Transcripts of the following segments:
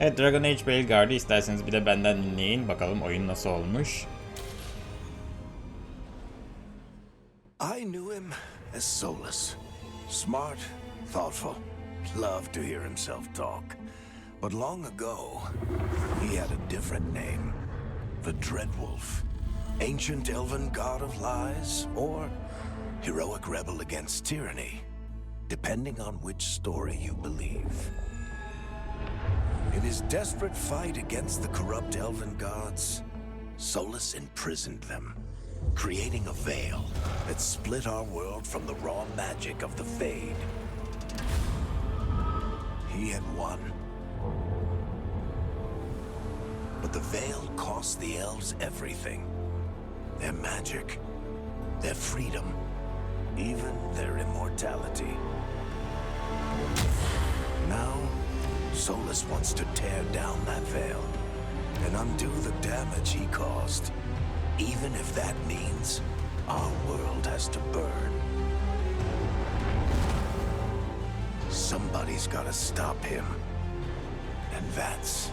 Evet Dragon Age Veilguard'ı isterseniz bir de benden dinleyin. Bakalım oyun nasıl olmuş. I knew him as Solus. Smart, thoughtful, loved to hear himself talk. But long ago, he had a different name the Dreadwolf. Ancient elven god of lies, or heroic rebel against tyranny, depending on which story you believe. In his desperate fight against the corrupt elven gods, Solus imprisoned them, creating a veil that split our world from the raw magic of the Fade. He had won. But the veil cost the elves everything their magic, their freedom, even their immortality. Now, Solus wants to tear down that veil and undo the damage he caused, even if that means our world has to burn. Somebody's gotta stop him. And that's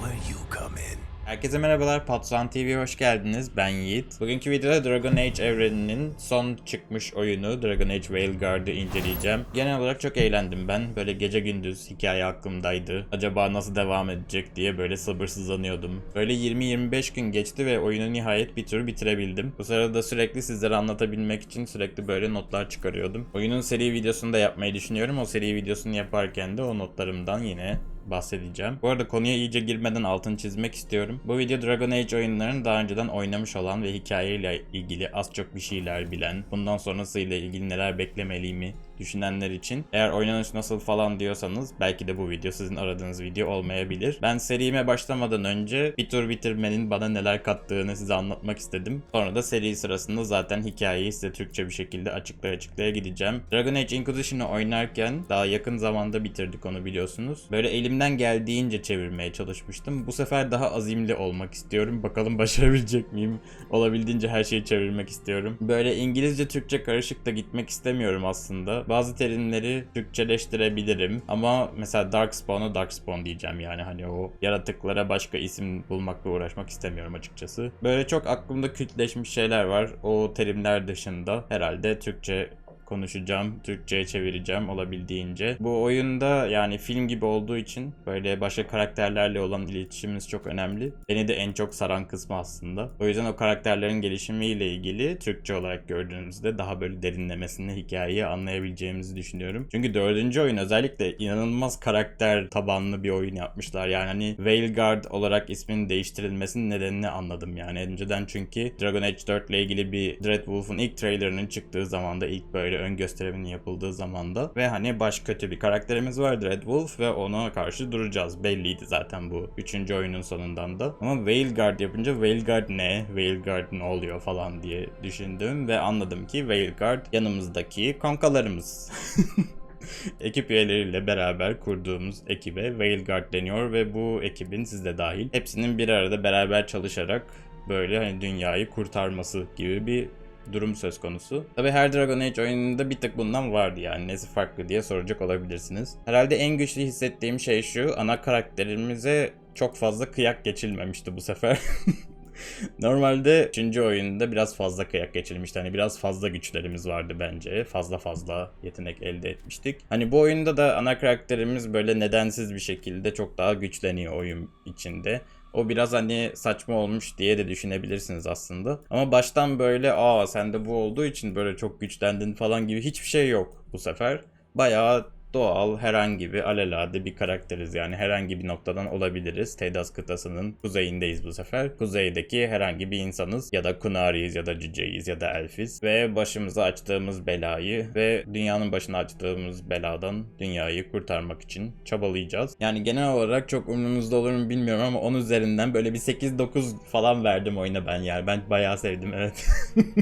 where you come in. Herkese merhabalar, Patsan TV'ye hoş geldiniz. Ben Yiğit. Bugünkü videoda Dragon Age evreninin son çıkmış oyunu Dragon Age Veilguard'ı inceleyeceğim. Genel olarak çok eğlendim ben. Böyle gece gündüz hikaye aklımdaydı. Acaba nasıl devam edecek diye böyle sabırsızlanıyordum. Böyle 20-25 gün geçti ve oyunu nihayet bir tür bitirebildim. Bu sırada sürekli sizlere anlatabilmek için sürekli böyle notlar çıkarıyordum. Oyunun seri videosunu da yapmayı düşünüyorum. O seri videosunu yaparken de o notlarımdan yine bahsedeceğim. Bu arada konuya iyice girmeden altını çizmek istiyorum. Bu video Dragon Age oyunlarını daha önceden oynamış olan ve hikayeyle ilgili az çok bir şeyler bilen, bundan sonrasıyla ilgili neler beklemeliyimi düşünenler için eğer oynanış nasıl falan diyorsanız belki de bu video sizin aradığınız video olmayabilir. Ben serime başlamadan önce bir tur bitirmenin bana neler kattığını size anlatmak istedim. Sonra da seri sırasında zaten hikayeyi size Türkçe bir şekilde açıklaya açıklaya gideceğim. Dragon Age Inquisition'ı oynarken daha yakın zamanda bitirdik onu biliyorsunuz. Böyle elimden geldiğince çevirmeye çalışmıştım. Bu sefer daha azimli olmak istiyorum. Bakalım başarabilecek miyim? Olabildiğince her şeyi çevirmek istiyorum. Böyle İngilizce Türkçe karışık da gitmek istemiyorum aslında. Bazı terimleri Türkçeleştirebilirim ama mesela Darkspawn'a Darkspawn diyeceğim yani hani o yaratıklara başka isim bulmakla uğraşmak istemiyorum açıkçası. Böyle çok aklımda kültleşmiş şeyler var. O terimler dışında herhalde Türkçe konuşacağım. Türkçe'ye çevireceğim olabildiğince. Bu oyunda yani film gibi olduğu için böyle başka karakterlerle olan iletişimimiz çok önemli. Beni de en çok saran kısmı aslında. O yüzden o karakterlerin gelişimiyle ilgili Türkçe olarak gördüğünüzde daha böyle derinlemesine hikayeyi anlayabileceğimizi düşünüyorum. Çünkü dördüncü oyun özellikle inanılmaz karakter tabanlı bir oyun yapmışlar. Yani hani Veilguard olarak isminin değiştirilmesinin nedenini anladım yani. Önceden çünkü Dragon Age 4 ile ilgili bir Dreadwolf'un ilk trailerının çıktığı zamanda ilk böyle ön gösteriminin yapıldığı zamanda ve hani baş kötü bir karakterimiz var Dreadwolf ve ona karşı duracağız. Belliydi zaten bu üçüncü oyunun sonundan da. Ama Veilguard yapınca Veilguard ne? Veilguard ne oluyor falan diye düşündüm ve anladım ki Veilguard yanımızdaki kankalarımız. ekip üyeleriyle beraber kurduğumuz ekibe Veilguard deniyor ve bu ekibin siz de dahil hepsinin bir arada beraber çalışarak böyle hani dünyayı kurtarması gibi bir durum söz konusu. Tabi her Dragon Age oyununda bir tık bundan vardı yani nesi farklı diye soracak olabilirsiniz. Herhalde en güçlü hissettiğim şey şu ana karakterimize çok fazla kıyak geçilmemişti bu sefer. Normalde 3. oyunda biraz fazla kıyak geçilmişti. Hani biraz fazla güçlerimiz vardı bence. Fazla fazla yetenek elde etmiştik. Hani bu oyunda da ana karakterimiz böyle nedensiz bir şekilde çok daha güçleniyor oyun içinde. O biraz hani saçma olmuş diye de düşünebilirsiniz aslında. Ama baştan böyle aa sende bu olduğu için böyle çok güçlendin falan gibi hiçbir şey yok bu sefer. Bayağı doğal herhangi bir alelade bir karakteriz yani herhangi bir noktadan olabiliriz. Tedas kıtasının kuzeyindeyiz bu sefer. Kuzeydeki herhangi bir insanız ya da Kunari'yiz ya da cüceyiz ya da elfiz ve başımıza açtığımız belayı ve dünyanın başına açtığımız beladan dünyayı kurtarmak için çabalayacağız. Yani genel olarak çok umurunuzda olur mu bilmiyorum ama 10 üzerinden böyle bir 8-9 falan verdim oyuna ben yani. Ben bayağı sevdim evet.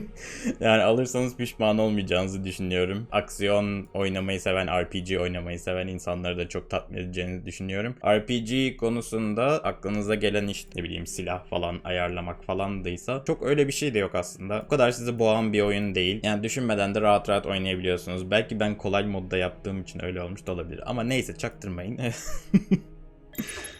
yani alırsanız pişman olmayacağınızı düşünüyorum. Aksiyon oynamayı seven RPG oynamayı seven insanları da çok tatmin edeceğini düşünüyorum. RPG konusunda aklınıza gelen işte ne bileyim silah falan ayarlamak falandıysa çok öyle bir şey de yok aslında. O kadar sizi boğan bir oyun değil. Yani düşünmeden de rahat rahat oynayabiliyorsunuz. Belki ben kolay modda yaptığım için öyle olmuş da olabilir. Ama neyse çaktırmayın.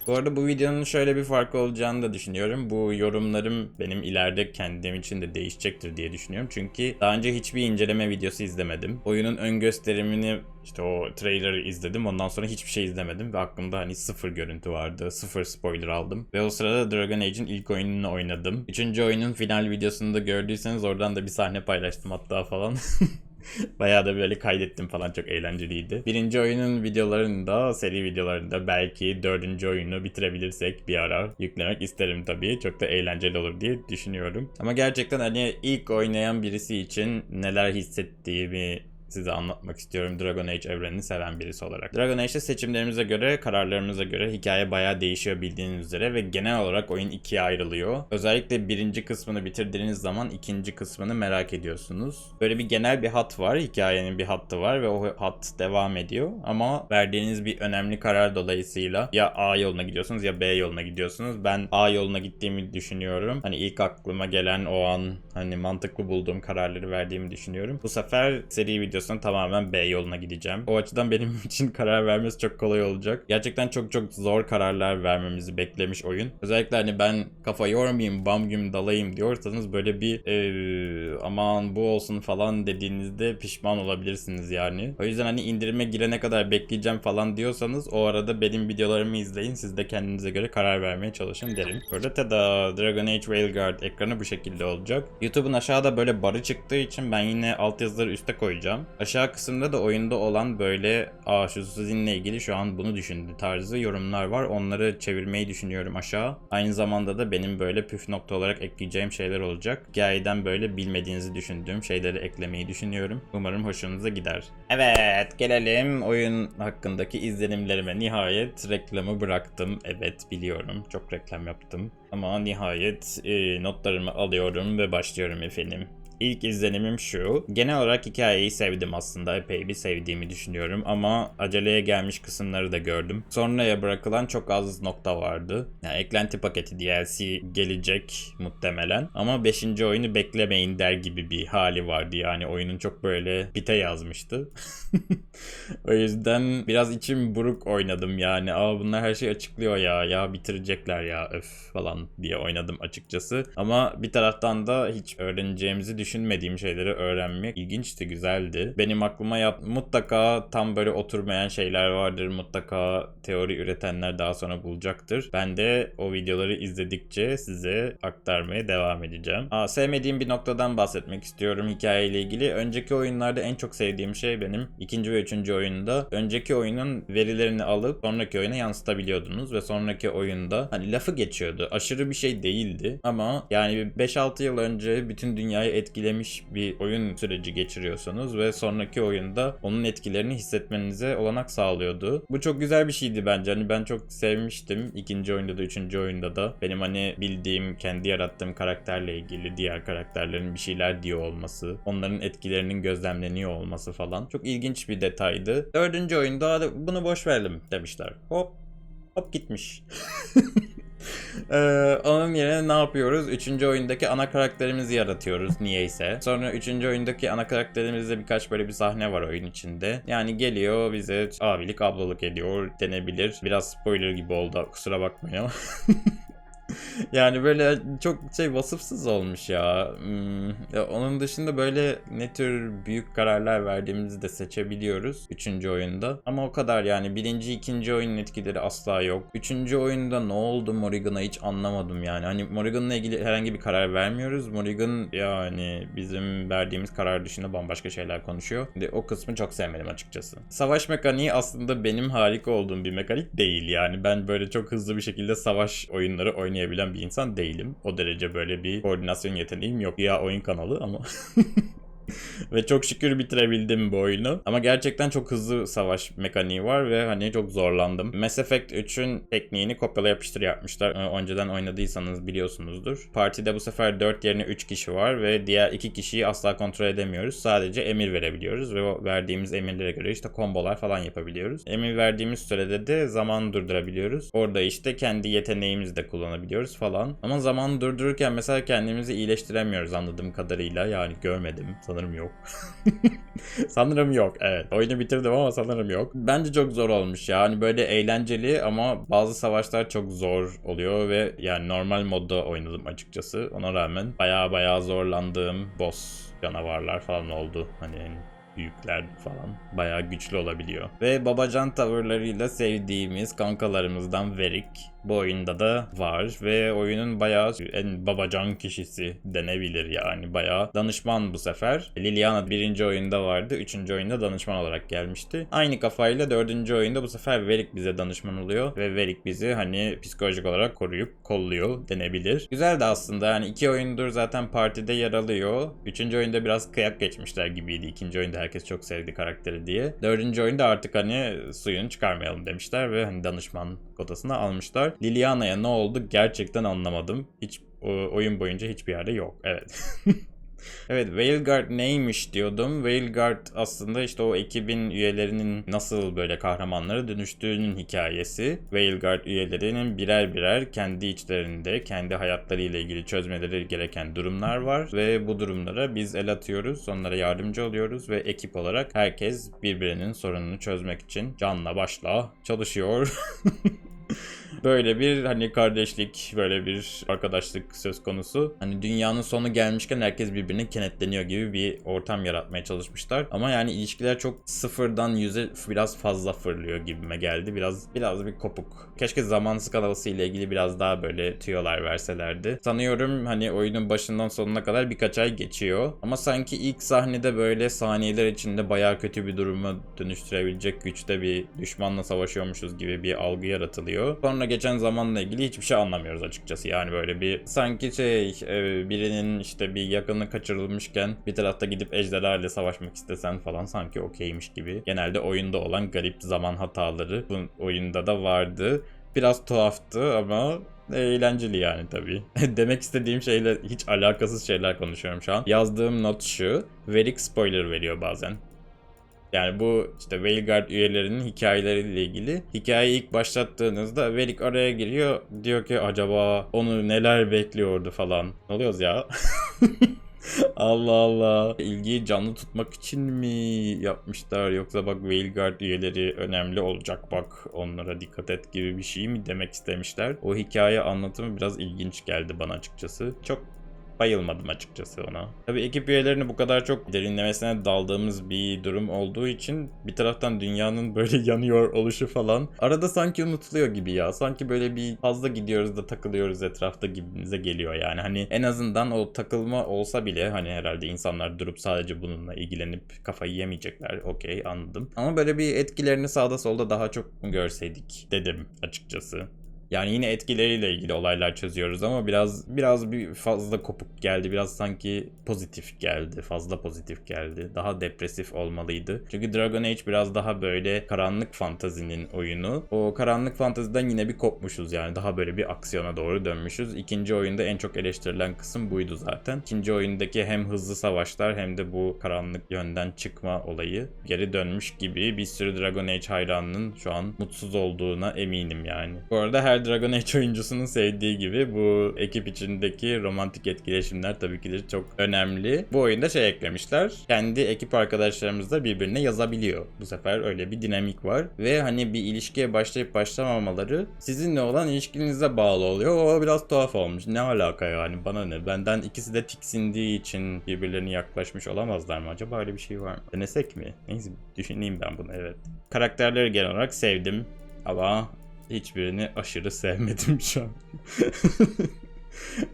Bu arada bu videonun şöyle bir farkı olacağını da düşünüyorum. Bu yorumlarım benim ileride kendim için de değişecektir diye düşünüyorum. Çünkü daha önce hiçbir inceleme videosu izlemedim. Oyunun ön gösterimini işte o trailer'ı izledim. Ondan sonra hiçbir şey izlemedim ve aklımda hani sıfır görüntü vardı. Sıfır spoiler aldım. Ve o sırada Dragon Age'in ilk oyununu oynadım. Üçüncü oyunun final videosunu da gördüyseniz oradan da bir sahne paylaştım hatta falan. Bayağı da böyle kaydettim falan çok eğlenceliydi. Birinci oyunun videolarında, seri videolarında belki dördüncü oyunu bitirebilirsek bir ara yüklemek isterim tabii. Çok da eğlenceli olur diye düşünüyorum. Ama gerçekten hani ilk oynayan birisi için neler hissettiğimi size anlatmak istiyorum Dragon Age evrenini seven birisi olarak. Dragon Age'de seçimlerimize göre, kararlarımıza göre hikaye bayağı değişiyor bildiğiniz üzere ve genel olarak oyun ikiye ayrılıyor. Özellikle birinci kısmını bitirdiğiniz zaman ikinci kısmını merak ediyorsunuz. Böyle bir genel bir hat var, hikayenin bir hattı var ve o hat devam ediyor. Ama verdiğiniz bir önemli karar dolayısıyla ya A yoluna gidiyorsunuz ya B yoluna gidiyorsunuz. Ben A yoluna gittiğimi düşünüyorum. Hani ilk aklıma gelen o an hani mantıklı bulduğum kararları verdiğimi düşünüyorum. Bu sefer seri videosunda tamamen B yoluna gideceğim. O açıdan benim için karar vermesi çok kolay olacak. Gerçekten çok çok zor kararlar vermemizi beklemiş oyun. Özellikle hani ben kafa yormayayım, bam güm dalayım diyorsanız böyle bir eee, aman bu olsun falan dediğinizde pişman olabilirsiniz yani. O yüzden hani indirime girene kadar bekleyeceğim falan diyorsanız o arada benim videolarımı izleyin. Siz de kendinize göre karar vermeye çalışın derim. Böyle tada Dragon Age Veilguard ekranı bu şekilde olacak. YouTube'un aşağıda böyle barı çıktığı için ben yine altyazıları üste koyacağım. Aşağı kısımda da oyunda olan böyle aa şu sizinle ilgili şu an bunu düşündü tarzı yorumlar var. Onları çevirmeyi düşünüyorum aşağı. Aynı zamanda da benim böyle püf nokta olarak ekleyeceğim şeyler olacak. Hikayeden böyle bilmediğinizi düşündüğüm şeyleri eklemeyi düşünüyorum. Umarım hoşunuza gider. Evet gelelim oyun hakkındaki izlenimlerime. Nihayet reklamı bıraktım. Evet biliyorum çok reklam yaptım. Ama nihayet e, notlarımı alıyorum ve başlıyorum efendim. İlk izlenimim şu. Genel olarak hikayeyi sevdim aslında. Epey bir sevdiğimi düşünüyorum ama aceleye gelmiş kısımları da gördüm. Sonraya bırakılan çok az nokta vardı. Yani eklenti paketi DLC gelecek muhtemelen. Ama 5. oyunu beklemeyin der gibi bir hali vardı. Yani oyunun çok böyle bite yazmıştı. o yüzden biraz içim buruk oynadım yani. Aa bunlar her şeyi açıklıyor ya. Ya bitirecekler ya öf falan diye oynadım açıkçası. Ama bir taraftan da hiç öğreneceğimizi düşünmediğim şeyleri öğrenmek ilginçti, güzeldi. Benim aklıma yap mutlaka tam böyle oturmayan şeyler vardır. Mutlaka teori üretenler daha sonra bulacaktır. Ben de o videoları izledikçe size aktarmaya devam edeceğim. Aa, sevmediğim bir noktadan bahsetmek istiyorum hikayeyle ilgili. Önceki oyunlarda en çok sevdiğim şey benim ikinci ve üçüncü oyunda önceki oyunun verilerini alıp sonraki oyuna yansıtabiliyordunuz ve sonraki oyunda hani lafı geçiyordu. Aşırı bir şey değildi ama yani 5-6 yıl önce bütün dünyayı etkilemiş bir oyun süreci geçiriyorsunuz ve sonraki oyunda onun etkilerini hissetmenize olanak sağlıyordu. Bu çok güzel bir şeydi bence. Hani ben çok sevmiştim. ikinci oyunda da üçüncü oyunda da. Benim hani bildiğim, kendi yarattığım karakterle ilgili diğer karakterlerin bir şeyler diyor olması, onların etkilerinin gözlemleniyor olması falan. Çok ilginç bir detaydı. Dördüncü oyunda "Hadi bunu boş verelim demişler. Hop hop gitmiş. Ee, onun yerine ne yapıyoruz? Üçüncü oyundaki ana karakterimizi yaratıyoruz niyeyse. Sonra üçüncü oyundaki ana karakterimizde birkaç böyle bir sahne var oyun içinde. Yani geliyor bize abilik ablalık ediyor denebilir. Biraz spoiler gibi oldu kusura bakmayın. yani böyle çok şey vasıfsız olmuş ya. Hmm, ya. Onun dışında böyle ne tür büyük kararlar verdiğimizi de seçebiliyoruz. Üçüncü oyunda. Ama o kadar yani. Birinci, ikinci oyunun etkileri asla yok. Üçüncü oyunda ne oldu Morrigan'a hiç anlamadım yani. Hani Morrigan'la ilgili herhangi bir karar vermiyoruz. Morrigan yani bizim verdiğimiz karar dışında bambaşka şeyler konuşuyor. De, o kısmı çok sevmedim açıkçası. Savaş mekaniği aslında benim harika olduğum bir mekanik değil yani. Ben böyle çok hızlı bir şekilde savaş oyunları oynayabilen bir insan değilim. O derece böyle bir koordinasyon yeteneğim yok. Ya oyun kanalı ama Ve çok şükür bitirebildim bu oyunu. Ama gerçekten çok hızlı savaş mekaniği var ve hani çok zorlandım. Mass Effect 3'ün tekniğini kopyala yapıştır yapmışlar. Ee, Önceden oynadıysanız biliyorsunuzdur. Partide bu sefer 4 yerine 3 kişi var ve diğer 2 kişiyi asla kontrol edemiyoruz. Sadece emir verebiliyoruz ve verdiğimiz emirlere göre işte kombolar falan yapabiliyoruz. Emir verdiğimiz sürede de zaman durdurabiliyoruz. Orada işte kendi yeteneğimizi de kullanabiliyoruz falan. Ama zaman durdururken mesela kendimizi iyileştiremiyoruz anladığım kadarıyla. Yani görmedim. Sanırım yok. yok. sanırım yok evet. Oyunu bitirdim ama sanırım yok. Bence çok zor olmuş ya. Hani böyle eğlenceli ama bazı savaşlar çok zor oluyor ve yani normal modda oynadım açıkçası. Ona rağmen baya baya zorlandığım boss canavarlar falan oldu. Hani büyükler falan bayağı güçlü olabiliyor. Ve babacan tavırlarıyla sevdiğimiz kankalarımızdan Verik bu oyunda da var ve oyunun bayağı en babacan kişisi denebilir yani bayağı danışman bu sefer. Liliana birinci oyunda vardı, üçüncü oyunda danışman olarak gelmişti. Aynı kafayla dördüncü oyunda bu sefer Verik bize danışman oluyor ve Verik bizi hani psikolojik olarak koruyup kolluyor denebilir. Güzel de aslında yani iki oyundur zaten partide yer alıyor. Üçüncü oyunda biraz kıyak geçmişler gibiydi. İkinci oyunda herkes çok sevdi karakteri diye. Dördüncü oyunda artık hani suyunu çıkarmayalım demişler ve hani danışman kotasına almışlar. Liliana'ya ne oldu gerçekten anlamadım. Hiç oyun boyunca hiçbir yerde yok. Evet. Evet Veilguard neymiş diyordum. Veilguard aslında işte o ekibin üyelerinin nasıl böyle kahramanlara dönüştüğünün hikayesi. Veilguard üyelerinin birer birer kendi içlerinde kendi hayatlarıyla ilgili çözmeleri gereken durumlar var. Ve bu durumlara biz el atıyoruz. Onlara yardımcı oluyoruz ve ekip olarak herkes birbirinin sorununu çözmek için canla başla çalışıyor. böyle bir hani kardeşlik, böyle bir arkadaşlık söz konusu. Hani dünyanın sonu gelmişken herkes birbirine kenetleniyor gibi bir ortam yaratmaya çalışmışlar. Ama yani ilişkiler çok sıfırdan yüze biraz fazla fırlıyor gibime geldi. Biraz biraz bir kopuk. Keşke zaman skalaması ile ilgili biraz daha böyle tüyolar verselerdi. Sanıyorum hani oyunun başından sonuna kadar birkaç ay geçiyor. Ama sanki ilk sahnede böyle saniyeler içinde bayağı kötü bir duruma dönüştürebilecek güçte bir düşmanla savaşıyormuşuz gibi bir algı yaratılıyor. Sonra geçen zamanla ilgili hiçbir şey anlamıyoruz açıkçası. Yani böyle bir sanki şey e, birinin işte bir yakını kaçırılmışken bir tarafta gidip ejderhalarla savaşmak istesen falan sanki okeymiş gibi. Genelde oyunda olan garip zaman hataları bu oyunda da vardı. Biraz tuhaftı ama eğlenceli yani tabii. Demek istediğim şeyle hiç alakasız şeyler konuşuyorum şu an. Yazdığım not şu. Verik spoiler veriyor bazen. Yani bu işte Veilguard üyelerinin hikayeleriyle ilgili. Hikayeyi ilk başlattığınızda Verik araya giriyor. Diyor ki acaba onu neler bekliyordu falan. Ne oluyoruz ya? Allah Allah. İlgiyi canlı tutmak için mi yapmışlar yoksa bak Veilguard üyeleri önemli olacak bak onlara dikkat et gibi bir şey mi demek istemişler. O hikaye anlatımı biraz ilginç geldi bana açıkçası. Çok bayılmadım açıkçası ona. Tabii ekip üyelerini bu kadar çok derinlemesine daldığımız bir durum olduğu için bir taraftan dünyanın böyle yanıyor oluşu falan arada sanki unutuluyor gibi ya. Sanki böyle bir fazla gidiyoruz da takılıyoruz etrafta gibimize geliyor yani. Hani en azından o takılma olsa bile hani herhalde insanlar durup sadece bununla ilgilenip kafayı yemeyecekler. Okey anladım. Ama böyle bir etkilerini sağda solda daha çok görseydik dedim açıkçası. Yani yine etkileriyle ilgili olaylar çözüyoruz ama biraz biraz bir fazla kopuk geldi. Biraz sanki pozitif geldi. Fazla pozitif geldi. Daha depresif olmalıydı. Çünkü Dragon Age biraz daha böyle karanlık fantazinin oyunu. O karanlık fantaziden yine bir kopmuşuz yani. Daha böyle bir aksiyona doğru dönmüşüz. İkinci oyunda en çok eleştirilen kısım buydu zaten. İkinci oyundaki hem hızlı savaşlar hem de bu karanlık yönden çıkma olayı geri dönmüş gibi bir sürü Dragon Age hayranının şu an mutsuz olduğuna eminim yani. Bu arada her Dragon Age oyuncusunun sevdiği gibi bu ekip içindeki romantik etkileşimler tabii ki de çok önemli. Bu oyunda şey eklemişler. Kendi ekip arkadaşlarımız da birbirine yazabiliyor. Bu sefer öyle bir dinamik var. Ve hani bir ilişkiye başlayıp başlamamaları sizinle olan ilişkinize bağlı oluyor. O biraz tuhaf olmuş. Ne alaka yani bana ne? Benden ikisi de tiksindiği için birbirlerine yaklaşmış olamazlar mı? Acaba öyle bir şey var mı? Denesek mi? Neyse düşüneyim ben bunu evet. Karakterleri genel olarak sevdim. Ama hiçbirini aşırı sevmedim şu an.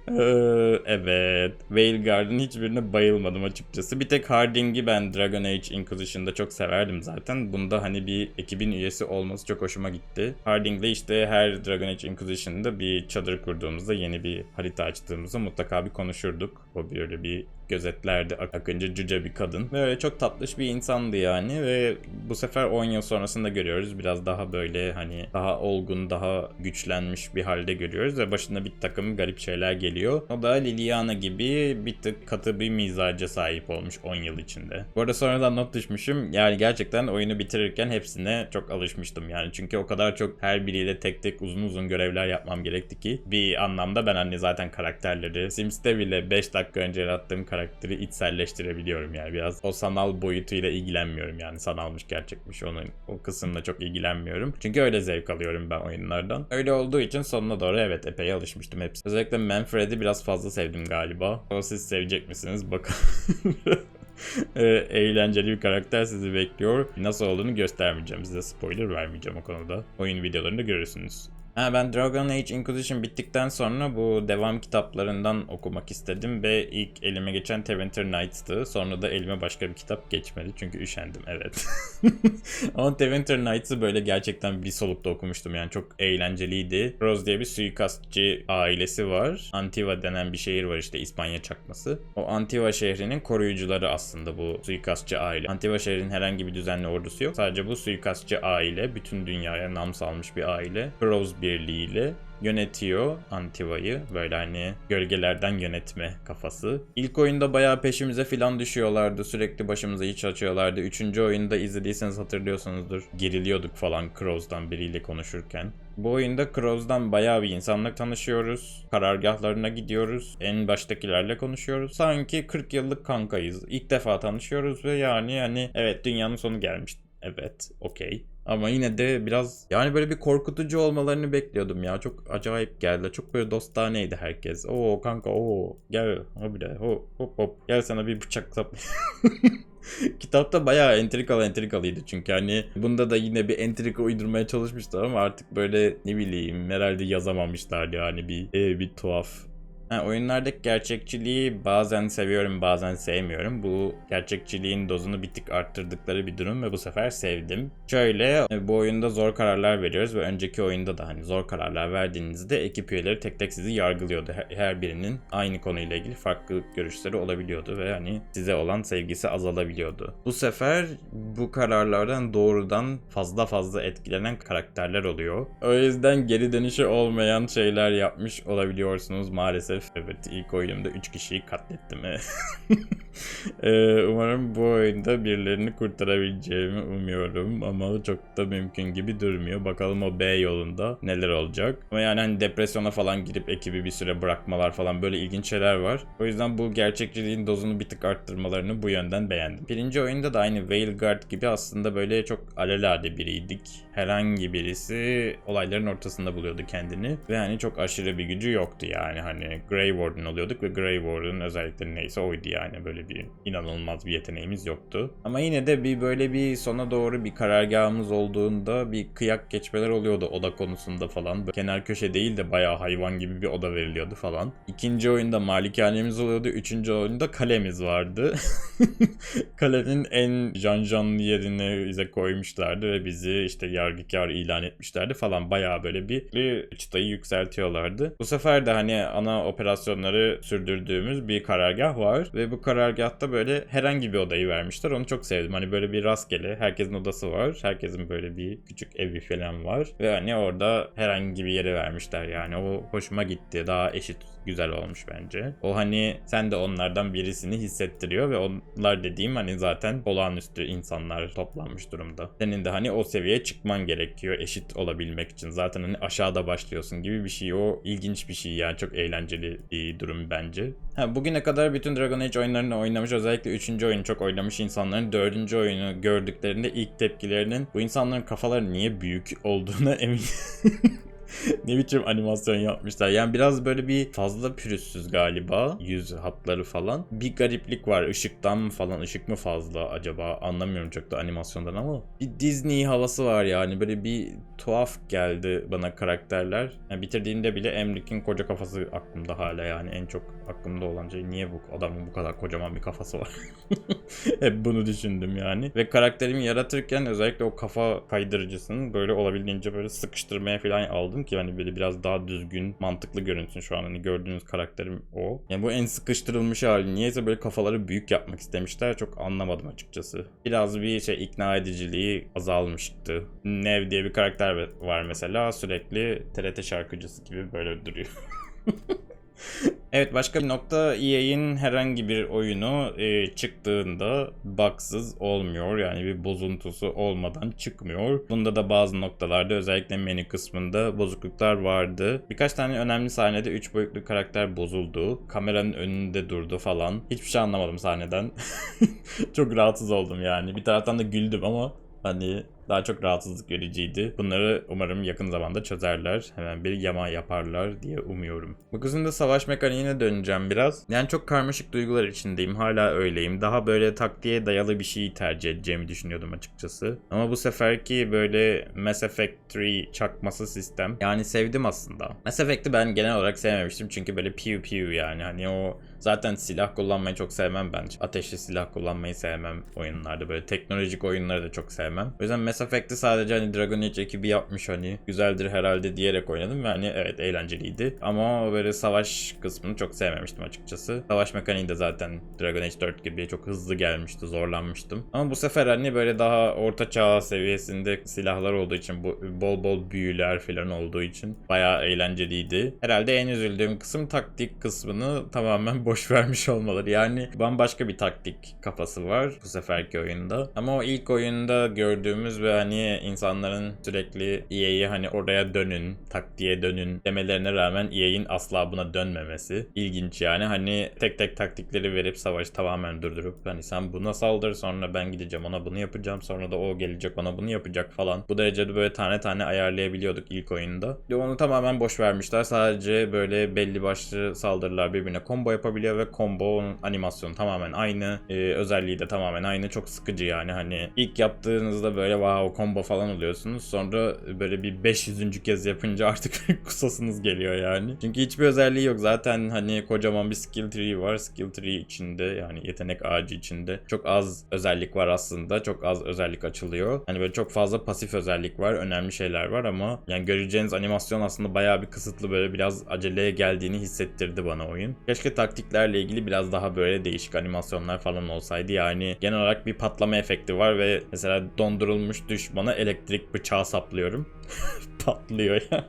Ee, evet. Veilguard'ın hiçbirine bayılmadım açıkçası. Bir tek Harding'i ben Dragon Age Inquisition'da çok severdim zaten. Bunda hani bir ekibin üyesi olması çok hoşuma gitti. Harding'le işte her Dragon Age Inquisition'da bir çadır kurduğumuzda yeni bir harita açtığımızda mutlaka bir konuşurduk. O böyle bir gözetlerdi Ak- Akıncı cüce bir kadın. Ve öyle çok tatlış bir insandı yani ve bu sefer 10 yıl sonrasında görüyoruz. Biraz daha böyle hani daha olgun, daha güçlenmiş bir halde görüyoruz ve başına bir takım garip şeyler geliyor. O da Liliana gibi bir tık katı bir mizaca sahip olmuş 10 yıl içinde. Bu arada sonradan not düşmüşüm. Yani gerçekten oyunu bitirirken hepsine çok alışmıştım yani. Çünkü o kadar çok her biriyle tek tek uzun uzun görevler yapmam gerekti ki bir anlamda ben hani zaten karakterleri Sims'te bile 5 dakika önce yarattığım karakteri içselleştirebiliyorum yani biraz o sanal boyutuyla ilgilenmiyorum yani sanalmış gerçekmiş onun o kısımla çok ilgilenmiyorum. Çünkü öyle zevk alıyorum ben oyunlardan. Öyle olduğu için sonuna doğru evet epey alışmıştım hepsi. Özellikle Manfred'i biraz fazla sevdim galiba. O siz sevecek misiniz bakalım. Ee, eğlenceli bir karakter sizi bekliyor. Nasıl olduğunu göstermeyeceğim. Size spoiler vermeyeceğim o konuda. Oyun videolarında görürsünüz. Ha, ben Dragon Age Inquisition bittikten sonra bu devam kitaplarından okumak istedim ve ilk elime geçen Tevinter Knights'tı. Sonra da elime başka bir kitap geçmedi çünkü üşendim evet. Ama Tevinter Knights'ı böyle gerçekten bir solukta okumuştum yani çok eğlenceliydi. Rose diye bir suikastçı ailesi var. Antiva denen bir şehir var işte İspanya çakması. O Antiva şehrinin koruyucuları aslında bu suikastçı aile. Antiva şehrinin herhangi bir düzenli ordusu yok. Sadece bu suikastçı aile bütün dünyaya nam salmış bir aile. Rose birliğiyle yönetiyor Antiva'yı. Böyle hani gölgelerden yönetme kafası. İlk oyunda bayağı peşimize filan düşüyorlardı. Sürekli başımıza iç açıyorlardı. Üçüncü oyunda izlediyseniz hatırlıyorsanızdır. Geriliyorduk falan Crows'dan biriyle konuşurken. Bu oyunda Crows'dan bayağı bir insanla tanışıyoruz. Karargahlarına gidiyoruz. En baştakilerle konuşuyoruz. Sanki 40 yıllık kankayız. İlk defa tanışıyoruz ve yani hani evet dünyanın sonu gelmiş. Evet, okey. Ama yine de biraz yani böyle bir korkutucu olmalarını bekliyordum ya. Çok acayip geldi. Çok böyle dostaneydi herkes. Oo kanka oo gel habire hop hop hop gel sana bir bıçak sap. Kitapta bayağı entrikalı entrikalıydı çünkü hani bunda da yine bir entrika uydurmaya çalışmışlar ama artık böyle ne bileyim herhalde yazamamışlar yani bir e, bir tuhaf. Ha, oyunlardaki gerçekçiliği bazen seviyorum bazen sevmiyorum. Bu gerçekçiliğin dozunu bir tık arttırdıkları bir durum ve bu sefer sevdim. Şöyle e, bu oyunda zor kararlar veriyoruz ve önceki oyunda da hani zor kararlar verdiğinizde ekip üyeleri tek tek sizi yargılıyordu. Her birinin aynı konuyla ilgili farklı görüşleri olabiliyordu ve hani size olan sevgisi azalabiliyordu. Bu sefer bu kararlardan doğrudan fazla fazla etkilenen karakterler oluyor. O yüzden geri dönüşü olmayan şeyler yapmış olabiliyorsunuz maalesef. Evet ilk oyunumda 3 kişiyi katlettim. Ee, Umarım bu oyunda birilerini kurtarabileceğimi umuyorum ama çok da mümkün gibi durmuyor. Bakalım o B yolunda neler olacak. Ama yani hani depresyona falan girip ekibi bir süre bırakmalar falan böyle ilginç şeyler var. O yüzden bu gerçekçiliğin dozunu bir tık arttırmalarını bu yönden beğendim. Birinci oyunda da aynı Veilguard gibi aslında böyle çok alelade biriydik. Herhangi birisi olayların ortasında buluyordu kendini ve hani çok aşırı bir gücü yoktu yani hani Grey Warden oluyorduk ve Grey Warden özellikleri neyse oydu yani böyle bir inanılmaz bir yeteneğimiz yoktu. Ama yine de bir böyle bir sona doğru bir karargahımız olduğunda bir kıyak geçmeler oluyordu oda konusunda falan. Böyle kenar köşe değil de bayağı hayvan gibi bir oda veriliyordu falan. İkinci oyunda malikanemiz oluyordu. Üçüncü oyunda kalemiz vardı. Kalenin en can canlı yerini bize koymuşlardı ve bizi işte yargıkar ilan etmişlerdi falan. Bayağı böyle bir çıtayı yükseltiyorlardı. Bu sefer de hani ana operasyonları sürdürdüğümüz bir karargah var ve bu karargahta böyle herhangi bir odayı vermişler. Onu çok sevdim. Hani böyle bir rastgele herkesin odası var. Herkesin böyle bir küçük evi falan var ve hani orada herhangi bir yere vermişler yani. O hoşuma gitti. Daha eşit güzel olmuş bence. O hani sen de onlardan birisini hissettiriyor ve onlar dediğim hani zaten olağanüstü insanlar toplanmış durumda. Senin de hani o seviyeye çıkman gerekiyor eşit olabilmek için. Zaten hani aşağıda başlıyorsun gibi bir şey. O ilginç bir şey yani çok eğlenceli bir durum bence. Ha, bugüne kadar bütün Dragon Age oyunlarını oynamış özellikle 3. oyunu çok oynamış insanların 4. oyunu gördüklerinde ilk tepkilerinin bu insanların kafaları niye büyük olduğuna emin ne biçim animasyon yapmışlar. Yani biraz böyle bir fazla pürüzsüz galiba. Yüz hatları falan. Bir gariplik var. Işıktan mı falan? ışık mı fazla acaba? Anlamıyorum çok da animasyondan ama. Bir Disney havası var yani. Böyle bir tuhaf geldi bana karakterler. Yani bitirdiğinde bile Emrik'in koca kafası aklımda hala yani. En çok aklımda olan şey niye bu adamın bu kadar kocaman bir kafası var? Hep bunu düşündüm yani. Ve karakterimi yaratırken özellikle o kafa kaydırıcısını böyle olabildiğince böyle sıkıştırmaya falan aldım ki hani böyle biraz daha düzgün, mantıklı görünsün şu an. Hani gördüğünüz karakterim o. Yani bu en sıkıştırılmış hali. Niyeyse böyle kafaları büyük yapmak istemişler. Çok anlamadım açıkçası. Biraz bir şey ikna ediciliği azalmıştı. Nev diye bir karakter var mesela. Sürekli TRT şarkıcısı gibi böyle duruyor. Evet başka bir nokta EA'in herhangi bir oyunu e, çıktığında bugsız olmuyor. Yani bir bozuntusu olmadan çıkmıyor. Bunda da bazı noktalarda özellikle menü kısmında bozukluklar vardı. Birkaç tane önemli sahnede 3 boyutlu karakter bozuldu. Kameranın önünde durdu falan. Hiçbir şey anlamadım sahneden. çok rahatsız oldum yani. Bir taraftan da güldüm ama hani daha çok rahatsızlık vericiydi. Bunları umarım yakın zamanda çözerler. Hemen bir yama yaparlar diye umuyorum. Bu kısımda savaş mekaniğine döneceğim biraz. Yani çok karmaşık duygular içindeyim. Hala öyleyim. Daha böyle taktiğe dayalı bir şeyi tercih edeceğimi düşünüyordum açıkçası. Ama bu seferki böyle Mass Effect 3 çakması sistem. Yani sevdim aslında. Mass Effect'i ben genel olarak sevmemiştim. Çünkü böyle pew pew yani. Hani o Zaten silah kullanmayı çok sevmem bence. Ateşli silah kullanmayı sevmem oyunlarda. Böyle teknolojik oyunları da çok sevmem. O yüzden Mass Effect'i sadece hani Dragon Age ekibi yapmış hani güzeldir herhalde diyerek oynadım ve hani evet eğlenceliydi. Ama böyle savaş kısmını çok sevmemiştim açıkçası. Savaş mekaniği de zaten Dragon Age 4 gibi çok hızlı gelmişti, zorlanmıştım. Ama bu sefer hani böyle daha orta çağ seviyesinde silahlar olduğu için bu bol bol büyüler falan olduğu için bayağı eğlenceliydi. Herhalde en üzüldüğüm kısım taktik kısmını tamamen boş vermiş olmaları. Yani bambaşka bir taktik kafası var bu seferki oyunda. Ama o ilk oyunda gördüğümüz ve hani insanların sürekli EA'yi hani oraya dönün, taktiğe dönün demelerine rağmen EA'in asla buna dönmemesi. ilginç yani. Hani tek tek taktikleri verip savaşı tamamen durdurup hani sen buna saldır sonra ben gideceğim ona bunu yapacağım sonra da o gelecek ona bunu yapacak falan. Bu derecede böyle tane tane ayarlayabiliyorduk ilk oyunda. Ve onu tamamen boş vermişler. Sadece böyle belli başlı saldırılar birbirine combo yapabiliyor ve combo'nun animasyonu tamamen aynı. Ee, özelliği de tamamen aynı. Çok sıkıcı yani hani ilk yaptığınızda böyle wow combo falan oluyorsunuz. Sonra böyle bir 500. kez yapınca artık kusasınız geliyor yani. Çünkü hiçbir özelliği yok. Zaten hani kocaman bir skill tree var. Skill tree içinde yani yetenek ağacı içinde çok az özellik var aslında. Çok az özellik açılıyor. Hani böyle çok fazla pasif özellik var. Önemli şeyler var ama yani göreceğiniz animasyon aslında bayağı bir kısıtlı böyle biraz aceleye geldiğini hissettirdi bana oyun. Keşke taktiklerle ilgili biraz daha böyle değişik animasyonlar falan olsaydı. Yani genel olarak bir patlama efekti var ve mesela dondurulmuş düşmana elektrik bıçağı saplıyorum. Patlıyor yani.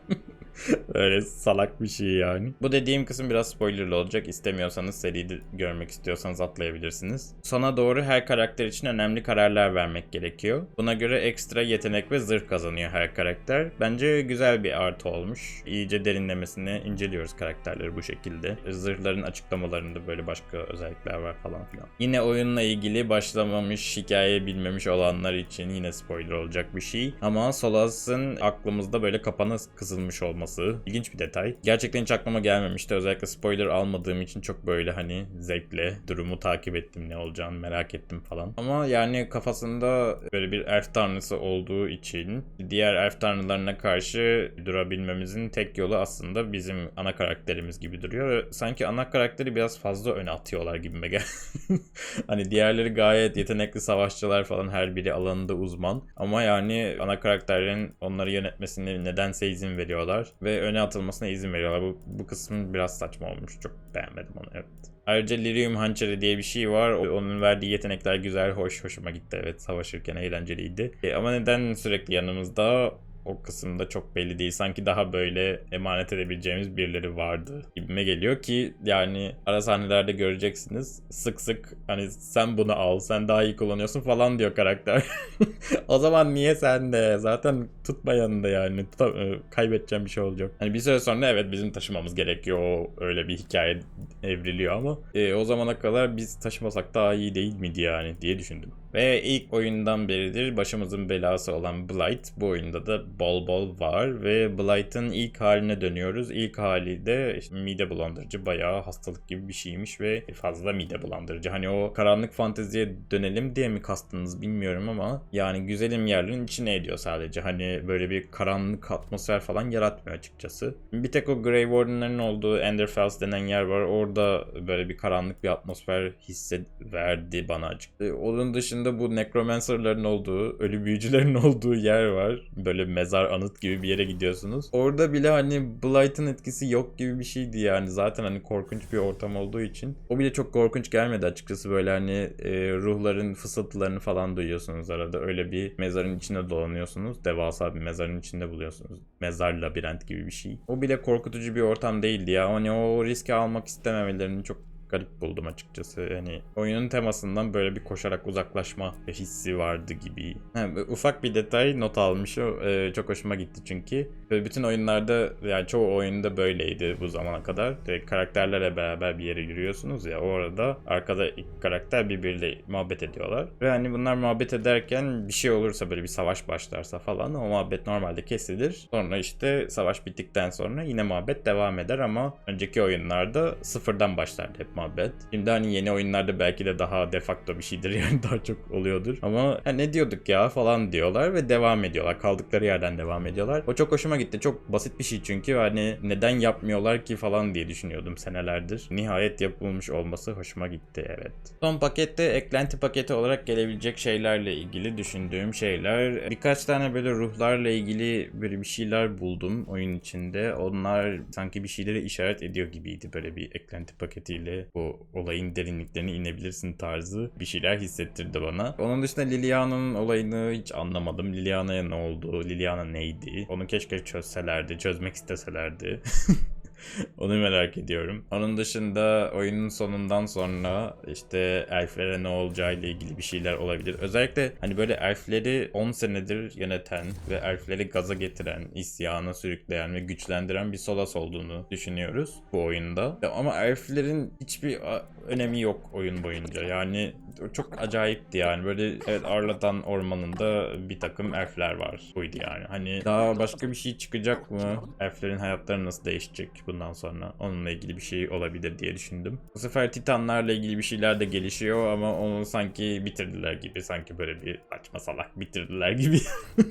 Öyle salak bir şey yani. Bu dediğim kısım biraz spoilerlı olacak. İstemiyorsanız seriyi görmek istiyorsanız atlayabilirsiniz. Sona doğru her karakter için önemli kararlar vermek gerekiyor. Buna göre ekstra yetenek ve zırh kazanıyor her karakter. Bence güzel bir artı olmuş. İyice derinlemesine inceliyoruz karakterleri bu şekilde. Zırhların açıklamalarında böyle başka özellikler var falan filan. Yine oyunla ilgili başlamamış, hikaye bilmemiş olanlar için yine spoiler olacak bir şey. Ama Solas'ın aklımızda böyle kapana kısılmış olması ilginç bir detay. Gerçekten hiç aklıma gelmemişti. Özellikle spoiler almadığım için çok böyle hani zevkle durumu takip ettim ne olacağını merak ettim falan. Ama yani kafasında böyle bir elf tanrısı olduğu için diğer elf tanrılarına karşı durabilmemizin tek yolu aslında bizim ana karakterimiz gibi duruyor. Sanki ana karakteri biraz fazla öne atıyorlar gibime gel. hani diğerleri gayet yetenekli savaşçılar falan her biri alanında uzman. Ama yani ana karakterin onları yönetmesine nedense izin veriyorlar ve öne atılmasına izin veriyorlar. Bu, bu kısmın biraz saçma olmuş. Çok beğenmedim onu evet. Ayrıca Lyrium Hançeri diye bir şey var. Onun verdiği yetenekler güzel, hoş, hoşuma gitti. Evet, savaşırken eğlenceliydi. E, ama neden sürekli yanımızda? O kısımda çok belli değil. Sanki daha böyle emanet edebileceğimiz birileri vardı gibime geliyor ki yani ara sahnelerde göreceksiniz. Sık sık hani sen bunu al, sen daha iyi kullanıyorsun falan diyor karakter. o zaman niye sen de? Zaten tutma yanında yani. Tuta- e, kaybedeceğim bir şey olacak. Hani bir süre sonra evet bizim taşımamız gerekiyor. Öyle bir hikaye evriliyor ama e, o zamana kadar biz taşımasak daha iyi değil miydi yani diye düşündüm. Ve ilk oyundan beridir başımızın belası olan Blight bu oyunda da bol bol var ve Blight'ın ilk haline dönüyoruz. İlk hali de işte mide bulandırıcı bayağı hastalık gibi bir şeymiş ve fazla mide bulandırıcı. Hani o karanlık fanteziye dönelim diye mi kastınız bilmiyorum ama yani güzelim yerlerin içine ediyor sadece. Hani böyle bir karanlık atmosfer falan yaratmıyor açıkçası. Bir tek o Grey Warden'ların olduğu Enderfell denen yer var. Orada böyle bir karanlık bir atmosfer hisset verdi bana açıkçası. Onun dışında oyunda bu necromancerların olduğu, ölü büyücülerin olduğu yer var. Böyle mezar anıt gibi bir yere gidiyorsunuz. Orada bile hani Blight'ın etkisi yok gibi bir şeydi yani. Zaten hani korkunç bir ortam olduğu için. O bile çok korkunç gelmedi açıkçası. Böyle hani e, ruhların fısıltılarını falan duyuyorsunuz arada. Öyle bir mezarın içinde dolanıyorsunuz. Devasa bir mezarın içinde buluyorsunuz. Mezar labirent gibi bir şey. O bile korkutucu bir ortam değildi ya. Hani o riski almak istememelerini çok garip buldum açıkçası. Yani oyunun temasından böyle bir koşarak uzaklaşma hissi vardı gibi. Ha, ufak bir detay not almışım. Ee, çok hoşuma gitti çünkü. Böyle bütün oyunlarda yani çoğu oyunda böyleydi bu zamana kadar. Direkt karakterlerle beraber bir yere yürüyorsunuz ya. O arada arkada iki karakter birbiriyle muhabbet ediyorlar. Ve hani bunlar muhabbet ederken bir şey olursa böyle bir savaş başlarsa falan o muhabbet normalde kesilir. Sonra işte savaş bittikten sonra yine muhabbet devam eder ama önceki oyunlarda sıfırdan başlardı hep muhabbet. Şimdi hani yeni oyunlarda belki de daha defakto bir şeydir yani daha çok oluyordur. Ama ha, ne diyorduk ya falan diyorlar ve devam ediyorlar. Kaldıkları yerden devam ediyorlar. O çok hoşuma gitti. Çok basit bir şey çünkü hani neden yapmıyorlar ki falan diye düşünüyordum senelerdir. Nihayet yapılmış olması hoşuma gitti evet. Son pakette eklenti paketi olarak gelebilecek şeylerle ilgili düşündüğüm şeyler. Birkaç tane böyle ruhlarla ilgili böyle bir şeyler buldum oyun içinde. Onlar sanki bir şeyleri işaret ediyor gibiydi böyle bir eklenti paketiyle bu olayın derinliklerine inebilirsin tarzı bir şeyler hissettirdi bana. Onun dışında Liliana'nın olayını hiç anlamadım. Liliana'ya ne oldu? Liliana neydi? Onu keşke çözselerdi, çözmek isteselerdi. Onu merak ediyorum. Onun dışında oyunun sonundan sonra işte elflere ne olacağı ile ilgili bir şeyler olabilir. Özellikle hani böyle elfleri 10 senedir yöneten ve elfleri gaza getiren, isyana sürükleyen ve güçlendiren bir Solas olduğunu düşünüyoruz bu oyunda. Ama elflerin hiçbir önemi yok oyun boyunca. Yani çok acayipti yani. Böyle evet Arlatan ormanında bir takım elfler var. Buydu yani. Hani daha başka bir şey çıkacak mı? Elflerin hayatları nasıl değişecek bundan sonra? Onunla ilgili bir şey olabilir diye düşündüm. Bu sefer Titanlarla ilgili bir şeyler de gelişiyor ama onu sanki bitirdiler gibi. Sanki böyle bir saçma salak bitirdiler gibi.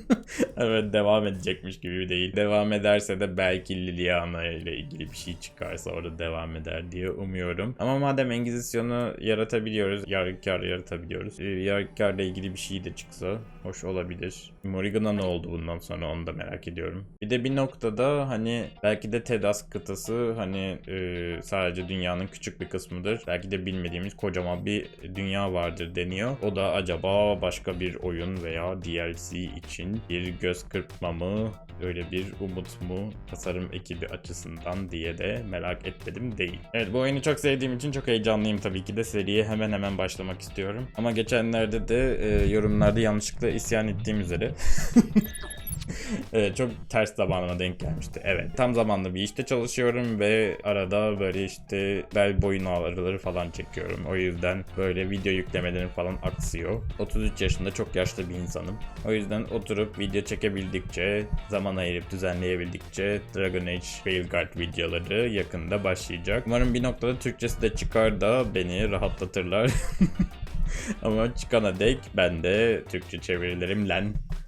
evet devam edecekmiş gibi değil. Devam ederse de belki Liliana ile ilgili bir şey çıkarsa orada devam eder diye umuyorum. Ama madem Engizisyon'u yaratabiliyoruz, yargıkar yaratabiliyoruz. Ee, Yargıkarla ilgili bir şey de çıksa hoş olabilir. Morrigan'a ne oldu bundan sonra onu da merak ediyorum. Bir de bir noktada hani belki de Tedas kıtası hani e, sadece dünyanın küçük bir kısmıdır. Belki de bilmediğimiz kocaman bir dünya vardır deniyor. O da acaba başka bir oyun veya DLC için bir göz kırpma mı öyle bir umut mu tasarım ekibi açısından diye de merak etmedim değil. Evet bu oyunu çok sevdiğim için çok heyecanlıyım tabii ki de seriye hemen hemen başlamak istiyorum. Ama geçenlerde de e, yorumlarda yanlışlıkla isyan ettiğim üzere Evet, çok ters zamanıma denk gelmişti. Evet tam zamanlı bir işte çalışıyorum ve arada böyle işte bel boyun ağrıları falan çekiyorum. O yüzden böyle video yüklemelerim falan aksıyor. 33 yaşında çok yaşlı bir insanım. O yüzden oturup video çekebildikçe, zaman ayırıp düzenleyebildikçe Dragon Age Veilguard videoları yakında başlayacak. Umarım bir noktada Türkçesi de çıkar da beni rahatlatırlar. Ama çıkana dek ben de Türkçe çevirilerimle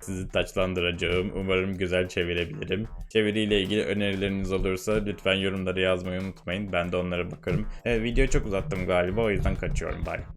sizi taçlandıracağım. Umarım güzel çevirebilirim. Çeviriyle ilgili önerileriniz olursa lütfen yorumlara yazmayı unutmayın. Ben de onlara bakarım. Evet, videoyu çok uzattım galiba o yüzden kaçıyorum. Bye.